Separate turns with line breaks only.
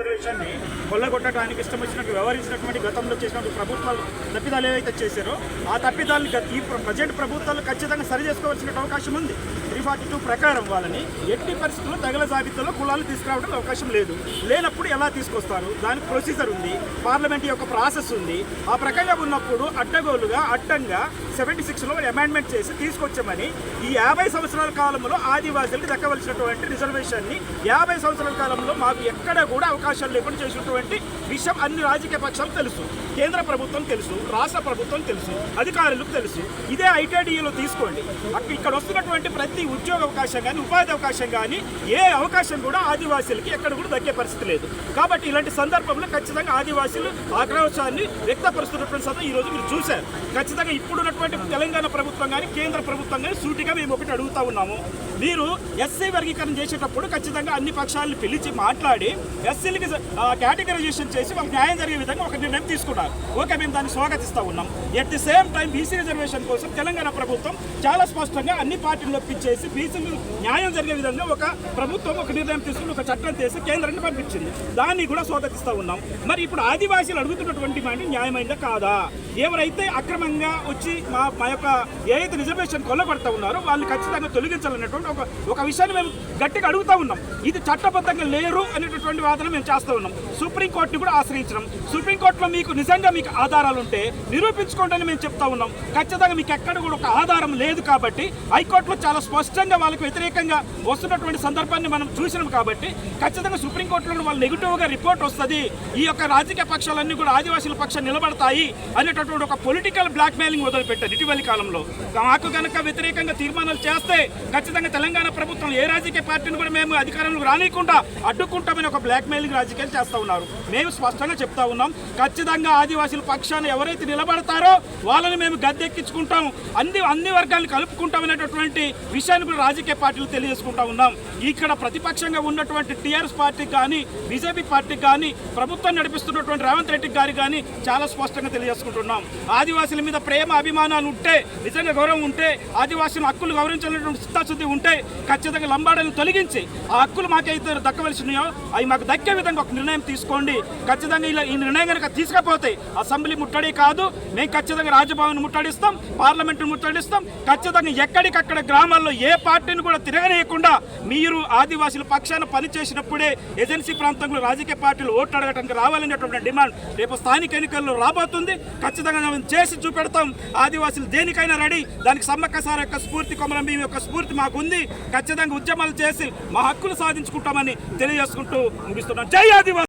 రిజర్వేషన్ని కొల్లగొట్టడానికి ఇష్టం వచ్చినట్టు వ్యవహరించినటువంటి గతంలో చేసినటువంటి ప్రభుత్వాలు తప్పిదాలు ఏవైతే చేశారో ఆ తప్పిదాలను గత- ఈ ప్రజెంట్ ప్రభుత్వాలు ఖచ్చితంగా సరి చేసుకోవాల్సిన అవకాశం ఉంది. త్రీ ఫార్టీ టూ ప్రకారం వాళ్ళని ఎట్టి పరిస్థితుల్లో తగల జాబితాలో కులాలు తీసుకురావడానికి అవకాశం లేదు. లేనప్పుడు ఎలా తీసుకొస్తారు? దానికి ప్రొసీజర్ ఉంది. పార్లమెంట్ యొక్క ప్రాసెస్ ఉంది. ఆ ప్రకారం ఉన్నప్పుడు అడ్డగోలుగా అడ్డంగా సెవెంటీ సిక్స్లో అమెండ్మెంట్ చేసి తీసుకొచ్చామని ఈ యాభై సంవత్సరాల కాలంలో ఆదివాసులకు దక్కవలసినటువంటి రిజర్వేషన్ని యాభై సంవత్సరాల కాలంలో మాకు ఎక్కడ కూడా అవకాశాలు లేకుండా చేసినటువంటి విషయం అన్ని రాజకీయ పక్షాలు తెలుసు. కేంద్ర ప్రభుత్వం తెలుసు రాష్ట్ర ప్రభుత్వం తెలుసు అధికారులకు తెలుసు. ఇదే ఐటీడీఏలో తీసుకోండి. అక్కడ ఇక్కడ వస్తున్నటువంటి ప్రతి ఉద్యోగ అవకాశం కానీ ఉపాధి అవకాశం కానీ ఏ అవకాశం కూడా ఆదివాసీలకి ఎక్కడ కూడా దక్కే పరిస్థితి లేదు. కాబట్టి ఇలాంటి సందర్భంలో ఖచ్చితంగా ఆదివాసీలు ఆక్రోశాన్ని వ్యక్తపరుస్తున్నటువంటి సందర్భం ఈ రోజు మీరు చూశారు. ఖచ్చితంగా ఇప్పుడున్నటువంటి తెలంగాణ ప్రభుత్వం కానీ కేంద్ర ప్రభుత్వం కానీ సూటిగా మేము ఒకటి అడుగుతా ఉన్నాము. మీరు ఎస్సీ వర్గీకరణ చేసేటప్పుడు ఖచ్చితంగా అన్ని పక్షాలను పిలిచి మాట్లాడి ఎస్సీలకి కేటగరైజేషన్ చేసి వాళ్ళకి న్యాయం జరిగే విధంగా ఒక నిర్ణయం తీసుకున్నారు. ఓకే మేము దాన్ని స్వాగతిస్తూ ఉన్నాం. At the same time BC reservation కోసం తెలంగాణ ప్రభుత్వం చాలా స్పష్టంగా అన్ని పార్టీలు ఒప్పించేసి బీసీలు న్యాయం జరిగే విధంగా ఒక ప్రభుత్వం ఒక నిర్ణయం తీసుకుని ఒక చట్టం చేసి కేంద్రాన్ని పంపించింది. దాన్ని కూడా స్వాగతిస్తూ ఉన్నాం. మరి ఇప్పుడు ఆదివాసీలు అడుగుతున్నటువంటి డిమాండ్ న్యాయమైందా కాదా? ఎవరైతే అక్రమంగా వచ్చి మా మా యొక్క ఏదైతే రిజర్వేషన్ కొల్లగొడతా ఉన్నారో వాళ్ళని ఖచ్చితంగా తొలగించాలన్నటువంటి ఒక ఒక విషయాన్ని మేము గట్టిగా అడుగుతా ఉన్నాం. ఇది చట్టబద్ధంగా లేరు అనేటటువంటి వాదన మేము చేస్తూ ఉన్నాం. సుప్రీంకోర్టుని కూడా ఆశ్రయించడం. సుప్రీంకోర్టులో మీకు నిజంగా మీకు ఆధారాలు ఉంటే నిరూపించుకోండి అని మేము చెప్తా ఉన్నాం. ఖచ్చితంగా మీకు ఎక్కడ కూడా ఒక ఆధారం లేదు కాబట్టి హైకోర్టులో చాలా స్పష్టంగా వాళ్ళకి వ్యతిరేకంగా వస్తున్నటువంటి సందర్భాన్ని మనం చూసినాం కాబట్టి ఖచ్చితంగా సుప్రీంకోర్టులో వాళ్ళు నెగిటివ్గా రిపోర్ట్ వస్తుంది. ఈ యొక్క రాజకీయ పక్షాలన్నీ కూడా ఆదివాసీల పక్షం నిలబడతాయి అనేటటువంటి ఒక పొలిటికల్ బ్లాక్ మెయిలింగ్ మొదలుపెట్టారు ఇటీవలి కాలంలో. మాకు కనుక వ్యతిరేకంగా తీర్మానాలు చేస్తే ఖచ్చితంగా తెలంగాణ ప్రభుత్వం ఏ రాజకీయ పార్టీని కూడా మేము అధికారంలోకి రానియకుండా అడ్డుకుంటామని ఒక బ్లాక్ మెయిలింగ్ రాజకీయాలు చేస్తూ ఉన్నారు. మేము స్పష్టంగా చెప్తా ఉన్నాం ఖచ్చితంగా ఆదివాసీల పక్షాన్ని ఎవరైతే నిలబడతారో వాళ్ళని మేము గద్దెక్కించుకుంటాం అన్ని అన్ని వర్గాలను కలుపుకుంటాం అనేటటువంటి విషయాన్ని కూడా రాజకీయ పార్టీలు తెలియజేసుకుంటా ఉన్నాం. ఇక్కడ ప్రతిపక్షంగా ఉన్నటువంటి టీఆర్ఎస్ పార్టీకి కానీ బీజేపీ పార్టీకి కానీ ప్రభుత్వం నడిపిస్తున్నటువంటి రేవంత్ రెడ్డి గారి కానీ చాలా స్పష్టంగా తెలియజేసుకుంటున్నాం. ఆదివాసుల మీద ప్రేమ అభిమానాలు ఉంటే నిజంగా గౌరవం ఉంటే ఆదివాసుల హక్కులు గౌరవించాలనేటువంటి చిత్తశుద్ధి ఉంటే ఖచ్చితంగా లంబాడని తొలగించి ఆ హక్కులు మాకైతే దక్కవలసినాయో అవి మాకు దక్కే విధంగా ఒక నిర్ణయం తీసుకోండి. ఖచ్చితంగా ఇలా ఈ నిర్ణయం కనుక తీసుకపోతే అసెంబ్లీ ముట్టడి కాదు మేము ఖచ్చితంగా రాజభవన్ ముట్టడిస్తాం పార్లమెంటు ముట్టడిస్తాం. ఖచ్చితంగా ఎక్కడికక్కడ గ్రామాల్లో ఏ పార్టీని కూడా తిరగనీయకుండా మీరు ఆదివాసుల పక్షాన పనిచేసినప్పుడే ఏజెన్సీ ప్రాంతంలో రాజకీయ పార్టీలు ఓట్లు అడగడానికి రావాలనేటువంటి డిమాండ్ రేపు స్థానిక ఎన్నికల్లో రాబోతుంది. ఖచ్చితంగా మేము చేసి చూపెడతాం. ఆదివాసులు దేనికైనా రెడీ. దానికి సమ్మక్క సార్ యొక్క స్ఫూర్తి కొమరం భీమి యొక్క స్ఫూర్తి మాకు ఉంది ఖచ్చితంగా ఉద్యమాలు చేసి మా హక్కులు సాధించుకుంటామని తెలియజేసుకుంటూ ముగిస్తున్నాం. జై ఆదివాసి